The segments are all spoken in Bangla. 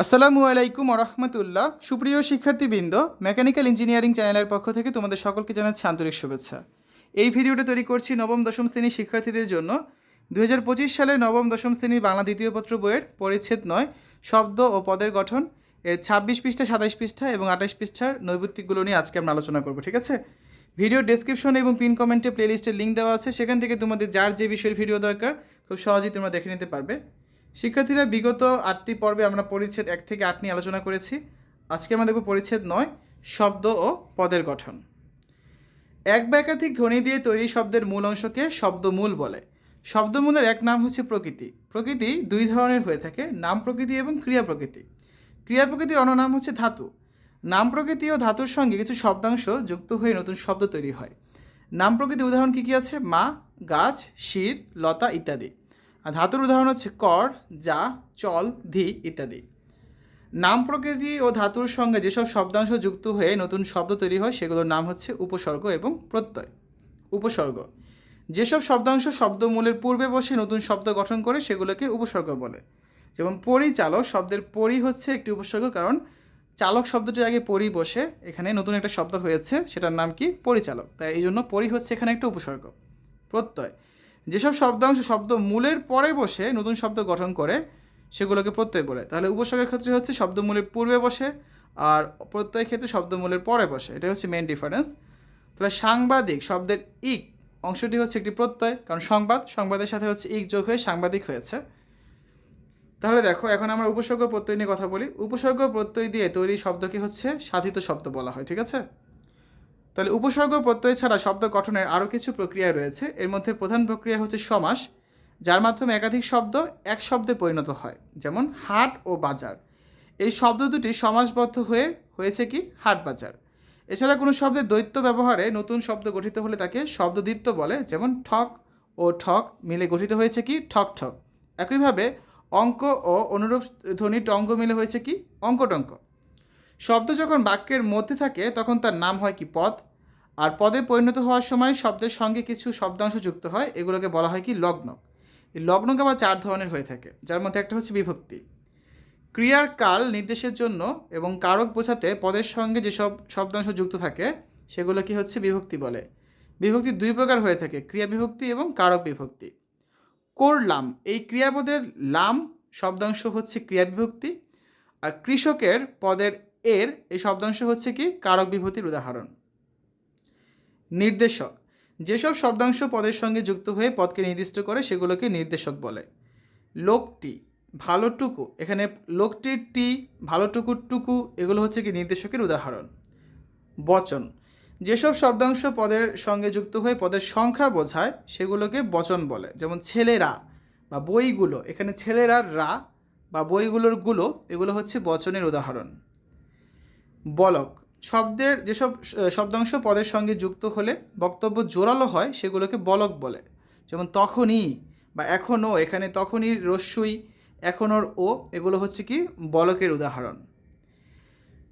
আসসালামু আলাইকুম রহমতুল্লাহ। সুপ্রিয় শিক্ষার্থীবৃন্দ, মেকানিক্যাল ইঞ্জিনিয়ারিং চ্যানেলের পক্ষ থেকে তোমাদের সকলকে জানাচ্ছি আন্তরিক শুভেচ্ছা। এই ভিডিওটা তৈরি করছি নবম দশম শ্রেণির শিক্ষার্থীদের জন্য। দু সালের নবম দশম শ্রেণির বাংলা দ্বিতীয় পত্র বইয়ের পরিচ্ছেদ নয়, শব্দ ও পদের গঠন। এর ছাব্বিশ পৃষ্ঠা, সাতাইশ পৃষ্ঠা এবং আঠাশ পৃষ্ঠার নৈবৃত্তিকগুলো নিয়ে আজকে আমরা আলোচনা করব, ঠিক আছে? ভিডিও ডেসক্রিপশন এবং পিন কমেন্টে প্লেলিস্টের লিঙ্ক দেওয়া আছে, সেখান থেকে তোমাদের যার যে বিষয়ের ভিডিও দরকার, খুব সহজেই তোমরা দেখে নিতে পারবে। শিক্ষার্থীরা বিগত আটটি পর্বে আমরা পরিচ্ছেদ এক থেকে আট নিয়ে আলোচনা করেছি। আজকে আমরা দেখব পরিচ্ছেদ নয়, শব্দ ও পদের গঠন। এক বা একাধিক ধ্বনি দিয়ে তৈরি শব্দের মূল অংশকে শব্দমূল বলে। শব্দমূলের এক নাম হচ্ছে প্রকৃতি। প্রকৃতি দুই ধরনের হয়ে থাকে, নাম প্রকৃতি এবং ক্রিয়া প্রকৃতি। ক্রিয়া প্রকৃতির অন্য নাম হচ্ছে ধাতু। নাম প্রকৃতি ও ধাতুর সঙ্গে কিছু শব্দাংশ যুক্ত হয়ে নতুন শব্দ তৈরি হয়। নাম প্রকৃতির উদাহরণ কী কী আছে? মা, গাছ, শির, লতা ইত্যাদি। ধাতুর উদাহরণ হচ্ছে কর, যা, চল, ধি ইত্যাদি। নাম প্রকৃতি ও ধাতুর সঙ্গে যেসব শব্দাংশ যুক্ত হয়ে নতুন শব্দ তৈরি হয়, সেগুলোর নাম হচ্ছে উপসর্গ এবং প্রত্যয়। উপসর্গ। যেসব শব্দাংশ শব্দমূলের পূর্বে বসে নতুন শব্দ গঠন করে, সেগুলোকে উপসর্গ বলে। যেমন পরিচালক শব্দের পরি হচ্ছে একটি উপসর্গ, কারণ চালক শব্দটির আগে পরি বসে, এখানে নতুন একটা শব্দ হয়েছে, সেটার নাম কি? পরিচালক। তাই এই জন্য পরি হচ্ছে এখানে একটা উপসর্গ। প্রত্যয়। যেসব শব্দাংশ শব্দ মূলের পরে বসে নতুন শব্দ গঠন করে, সেগুলোকে প্রত্যয় বলে। তাহলে উপসর্গের ক্ষেত্রে হচ্ছে শব্দমূলের পূর্বে বসে আর প্রত্যয়ের ক্ষেত্রে শব্দমূলের পরে বসে। এটা হচ্ছে মেন ডিফারেন্স তাহলে সাংবাদিক শব্দের ইক অংশটি হচ্ছে একটি প্রত্যয়, কারণ সংবাদ, সংবাদের সাথে হচ্ছে ইক যোগ হয়ে সাংবাদিক হয়েছে। তাহলে দেখো, এখন আমরা উপসর্গ প্রত্যয় নিয়ে কথা বলি। উপসর্গ প্রত্যয় দিয়ে তৈরি শব্দকে হচ্ছে সাধিত শব্দ বলা হয়, ঠিক আছে? তাহলে উপসর্গ প্রত্যয় ছাড়া শব্দ গঠনের আরও কিছু প্রক্রিয়া রয়েছে। এর মধ্যে প্রধান প্রক্রিয়া হচ্ছে সমাস, যার মাধ্যমে একাধিক শব্দ এক শব্দে পরিণত হয়, যেমন হাট ও বাজার। এই শব্দ দুটি সমাসবদ্ধ হয়ে হয়েছে কি? হাট বাজার। এছাড়া কোনো শব্দের দ্বৈত ব্যবহারে নতুন শব্দ গঠিত হলে তাকে শব্দদ্বিত্ব বলে, যেমন ঠক ও ঠক মিলে গঠিত হয়েছে কি? ঠক ঠক। একইভাবে অঙ্ক ও অনুরূপ ধ্বনি টঙ্গ মিলে হয়েছে কি? অঙ্কটঙ্ক শব্দ যখন বাক্যের মধ্যে থাকে, তখন তার নাম হয় কি পদ। আর পদে পরিণত হওয়ার সময় শব্দের সঙ্গে কিছু শব্দাংশ যুক্ত হয়, এগুলোকে বলা হয় কি লগ্নক এই লগ্নক আবার চার ধরনের হয়ে থাকে, যার মধ্যে একটা হচ্ছে বিভক্তি। ক্রিয়ার কাল নির্দেশের জন্য এবং কারক বোঝাতে পদের সঙ্গে যেসব শব্দাংশ যুক্ত থাকে সেগুলো কি হচ্ছে বিভক্তি বলে। বিভক্তি দুই প্রকার হয়ে থাকে, ক্রিয়া বিভক্তি এবং কারক বিভক্তি। করলাম, এই ক্রিয়াপদের লাম শব্দাংশ হচ্ছে ক্রিয়া বিভক্তি। আর কৃষকের পদের এর এই শব্দাংশ হচ্ছে কি? কারক বিভূতির উদাহরণ। নির্দেশক। যেসব শব্দাংশ পদের সঙ্গে যুক্ত হয়ে পদকে নির্দিষ্ট করে সেগুলোকে নির্দেশক বলে। লোকটি ভালোটুকু, এখানে লোকটির টি ভালোটুকুর টুকু এগুলো হচ্ছে কি নির্দেশকের উদাহরণ। বচন। যেসব শব্দাংশ পদের সঙ্গে যুক্ত হয়ে পদের সংখ্যা বোঝায়, সেগুলোকে বচন বলে। যেমন ছেলেরা বা বইগুলো, এখানে ছেলেরা রা বা বইগুলোরগুলো, এগুলো হচ্ছে বচনের উদাহরণ। বলক। শব্দের যেসব শব্দাংশ পদের সঙ্গে যুক্ত হলে বক্তব্য জোরালো হয়, সেগুলোকে বলক বলে। যেমন তখনই বা এখনও এখানে তখনই রস্যই, এখনোর ও, এগুলো হচ্ছে কি? বলকের উদাহরণ।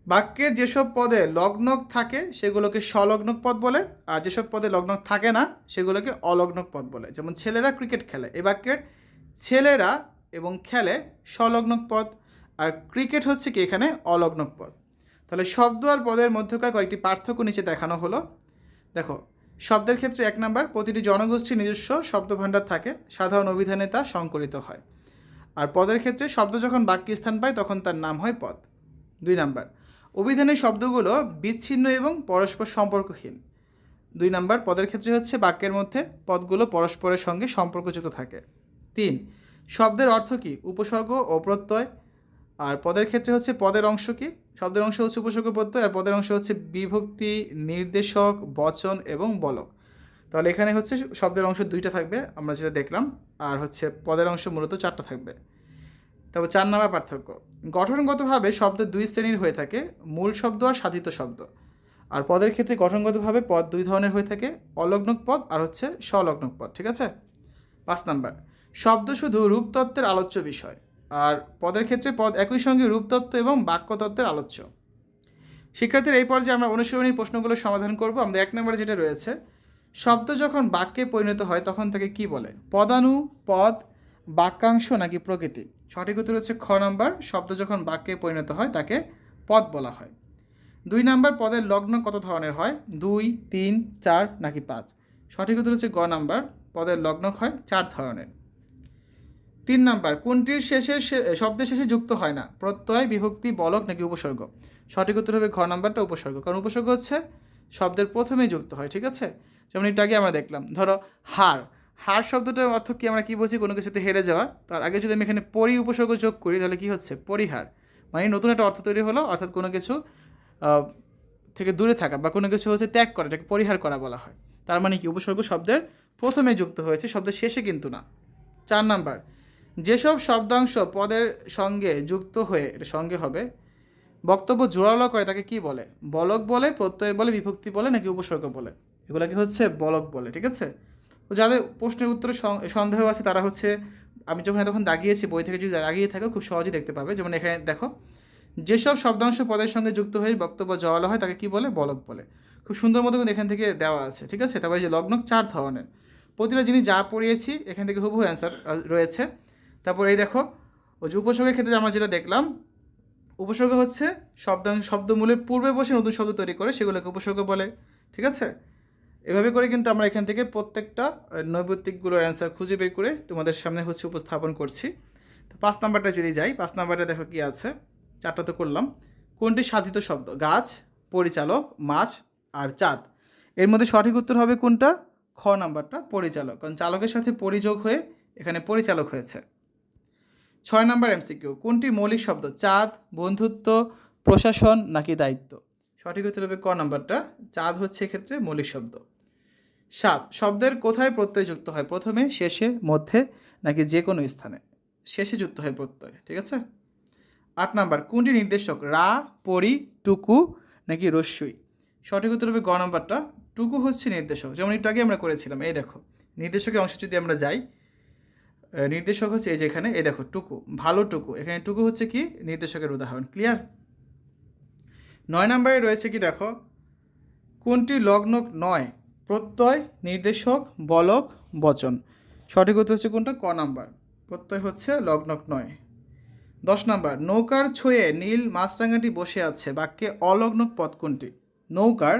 বাক্যের যেসব পদে লগ্নক থাকে, সেগুলোকে স্বলগ্নক পদ বলে, আর যেসব পদে লগ্নক থাকে না, সেগুলোকে অলগ্নক পদ বলে। যেমন ছেলেরা ক্রিকেট খেলে, এ বাক্যের ছেলেরা এবং খেলে স্বলগ্নক পদ, আর ক্রিকেট হচ্ছে কি এখানে অলগ্নক পদ। তাহলে শব্দ আর পদের মধ্যকার কয়েকটি পার্থক্য নিচে দেখানো হলো। দেখো, শব্দের ক্ষেত্রে এক নাম্বার, প্রতিটি জনগোষ্ঠীর নিজস্ব শব্দভাণ্ডার থাকে, সাধারণ অভিধানে তা সংকলিত হয়। আর পদের ক্ষেত্রে শব্দ যখন বাক্যে স্থান পায়, তখন তার নাম হয় পদ। দুই নাম্বার, অভিধানের শব্দগুলো বিচ্ছিন্ন এবং পরস্পর সম্পর্কহীন। দুই নাম্বার, পদের ক্ষেত্রে হচ্ছে বাক্যের মধ্যে পদগুলো পরস্পরের সঙ্গে সম্পর্কযুক্ত থাকে। তিন, শব্দের অর্থ কী? উপসর্গ ও প্রত্যয় আর পদের ক্ষেত্রে হচ্ছে পদের অংশ কী? শব্দের অংশ হচ্ছে উপসর্গ প্রত্যয় আর পদের অংশ হচ্ছে বিভক্তি, নির্দেশক, বচন এবং বলক। তাহলে এখানে হচ্ছে শব্দের অংশ দুইটা থাকবে, আমরা যেটা দেখলাম, আর হচ্ছে পদের অংশ মূলত চারটা থাকবে। তবে চার নাম্বার পার্থক্য। গঠনগতভাবে শব্দ দুই শ্রেণির হয়ে থাকে, মূল শব্দ আর সাধিত শব্দ। আর পদের ক্ষেত্রে গঠনগতভাবে পদ দুই ধরনের হয়ে থাকে, অলগ্নক পদ আর হচ্ছে স্বলগ্নক পদ, ঠিক আছে? পাঁচ নাম্বার। শব্দ শুধু রূপতত্ত্বের আলোচ্য বিষয়। আর পদের ক্ষেত্রে পদ একই সঙ্গে রূপতত্ত্ব এবং বাক্যতত্ত্বের আলোচ্য। শিক্ষার্থীর এই পর্যায়ে আমরা অনুশীলনী প্রশ্নগুলো সমাধান করব। আমরা এক নম্বরে যেটা রয়েছে, শব্দ যখন বাক্যে পরিণত হয় তখন তাকে কি বলে? পদানু, পদ, বাক্যাংশ নাকি প্রকৃতি? সঠিক উত্তর হচ্ছে খ নাম্বার। শব্দ যখন বাক্যে পরিণত হয় তাকে পদ বলা হয়। দুই নাম্বার, পদের লগ্ন কত ধরনের হয়? দুই, তিন, চার নাকি পাঁচ? সঠিক উত্তর হচ্ছে গ নাম্বার। পদের লগ্ন হয় চার ধরনের। তিন নাম্বার, কোনটির শেষে শব্দের শেষে যুক্ত হয় না? প্রত্যয়, বিভক্তি, বলক নাকি উপসর্গ? সঠিক উত্তর হবে ঘ নাম্বারটা উপসর্গ, কারণ উপসর্গ হচ্ছে শব্দের প্রথমেই যুক্ত হয়, ঠিক আছে? যেমন একটু আগে আমরা দেখলাম। ধরো, হার। হার শব্দটার অর্থ কি? আমরা কি বলছি কোনো কিছুতে হেরে যাওয়া। তার আগে যদি আমি এখানে পরি উপসর্গ যোগ করি, তাহলে কি হচ্ছে? পরিহার। মানে নতুন একটা অর্থ তৈরি হলো, অর্থাৎ কোনো কিছু থেকে দূরে থাকা বা কোনো কিছু হচ্ছে ত্যাগ করা, এটাকে পরিহার করা বলা হয়। তার মানে কি? উপসর্গ শব্দের প্রথমে যুক্ত হয়েছে, শব্দের শেষে কিন্তু না। চার নাম্বার যেসব শব্দাংশ পদের সঙ্গে যুক্ত হয়ে, সঙ্গে হবে, বক্তব্য জোরালো করে তাকে কি বলে? বলক বলে, প্রত্যয় বলে, বিভক্তি বলে, নাকি উপসর্গ বলে? এগুলোকে হচ্ছে? বলক বলে, ঠিক আছে? তো যাদের প্রশ্নের উত্তরে সন্দেহ আছে, তারা হচ্ছে, আমি যখন তখন দাগিয়েছি, বই থেকে যদি দাগিয়ে থাকে, খুব সহজেই দেখতে পাবে। যেমন এখানে দেখো, যেসব শব্দাংশ পদের সঙ্গে যুক্ত হয়ে বক্তব্য জড়ালো হয়, তাকে কি বলে? বলক বলে। খুব সুন্দর মতো কিন্তু এখান থেকে দেওয়া আছে, ঠিক আছে? তারপরে যে লগ্ন চার ধরনের। প্রতিটা জিনিস যা পড়িয়েছি, এখান থেকে হুবহু অ্যান্সার রয়েছে। তারপর এই দেখো, ওই যে উপসর্গের ক্ষেত্রে আমরা যেটা দেখলাম, উপসর্গ হচ্ছে শব্দাংশ শব্দমূলের পূর্বে বসে নতুন শব্দ তৈরি করে, সেগুলোকে উপসর্গ বলে, ঠিক আছে? এভাবে করে কিন্তু আমরা এখান থেকে প্রত্যেকটা নৈবত্তিকগুলোর অ্যান্সার খুঁজে বের করে তোমাদের সামনে হচ্ছে উপস্থাপন করছি। তো পাঁচ নাম্বারটা যদি যাই, পাঁচ নাম্বারটা দেখো কি আছে? চারটা তো করলাম। কোনটি সাধিত শব্দ? গাছ, পরিচালক, মাছ আর চাঁদ। এর মধ্যে সঠিক উত্তর হবে কোনটা? খ নাম্বারটা, পরিচালক। কারণ চালকের সাথে পরিযোগ হয়ে এখানে পরিচালক হয়েছে। ছয় নাম্বার এমসিকিউ কোনটি মৌলিক শব্দ? চাঁদ, বন্ধুত্ব, প্রশাসন নাকি দায়িত্ব? সঠিক উত্তর হবে ক নম্বরটা। চাঁদ হচ্ছে এক্ষেত্রে মৌলিক শব্দ। সাত, শব্দের কোথায় প্রত্যয় যুক্ত হয়? প্রথমে, শেষে, মধ্যে নাকি যে কোনো স্থানে? শেষে যুক্ত হয় প্রত্যয়, ঠিক আছে? আট নাম্বার, কোনটি নির্দেশক? রা, পরি, টুকু নাকি রস্যই? সঠিক উত্তর হবে গ নম্বরটা। টুকু হচ্ছে নির্দেশক, যেমন একটু আগে আমরা করেছিলাম, এই দেখো। নির্দেশকের অংশ যদি আমরা যাই নির্দেশক হচ্ছে এই যে এখানে, এই দেখো, টুকু, ভালো টুকু। এখানে টুকু হচ্ছে কি? নির্দেশকের উদাহরণ ক্লিয়ার নয় নম্বরে রয়েছে কি দেখো? কোনটি লগ্ন নয়? প্রত্যয়, নির্দেশক, বলক, বচন। সঠিক উত্তর হচ্ছে কোনটা? ক নাম্বার। প্রত্যয় হচ্ছে লগ্নক নয়। দশ নাম্বার, নৌকার ছয়ে নীল মাছরাঙাটি বসে আছে। বাক্যে অলগ্নক পদ কোনটি? নৌকার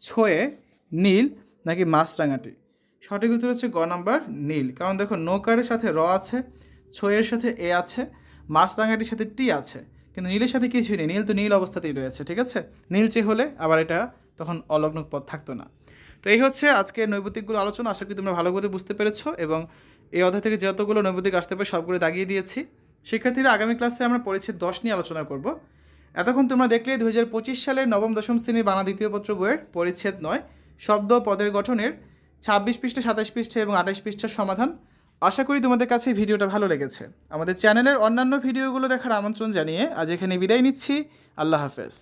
ছয়ে নীল নাকি মাছরাঙাটি? সঠিক উত্তর হচ্ছে গ নাম্বার নীল। কারণ দেখো নৌকারের সাথে র আছে ছয়ের সাথে এ আছে, মাছরাঙাটির সাথে টি আছে। কিন্তু নীলের সাথে কিছুই নেই। নীল তো নীল অবস্থাতেই রয়েছে, ঠিক আছে? নীলচে হলে আবার এটা তখন অলগ্ন পথ থাকতো না। তো এই হচ্ছে আজকে নৈবতিকগুলো আলোচনা। আশা করি তোমরা ভালো করে বুঝতে পেরেছ এবং এই অধ্যায় থেকে যতগুলো নৈবতিক আসতে পারে সবগুলো দাগিয়ে দিয়েছি। শিক্ষার্থীরা আগামী ক্লাসে আমরা পরিচ্ছেদ দশ নিয়ে আলোচনা করব। এতক্ষণ তোমরা দেখলে দু হাজার পঁচিশ সালের নবম দশম শ্রেণির বাংলা দ্বিতীয় পত্র বইয়ের পরিচ্ছেদ নয়, শব্দ পদের গঠনের ছাব্বিশ পৃষ্ঠা সাতাশ পৃষ্ঠা এবং আঠাশ পৃষ্ঠার সমাধান। আশা করি তোমাদের কাছে ভিডিওটা ভালো লেগেছে। আমাদের চ্যানেলের অন্যান্য ভিডিওগুলো দেখার আমন্ত্রণ জানিয়ে আজ এখানে বিদায় নিচ্ছি। আল্লাহ হাফেজ।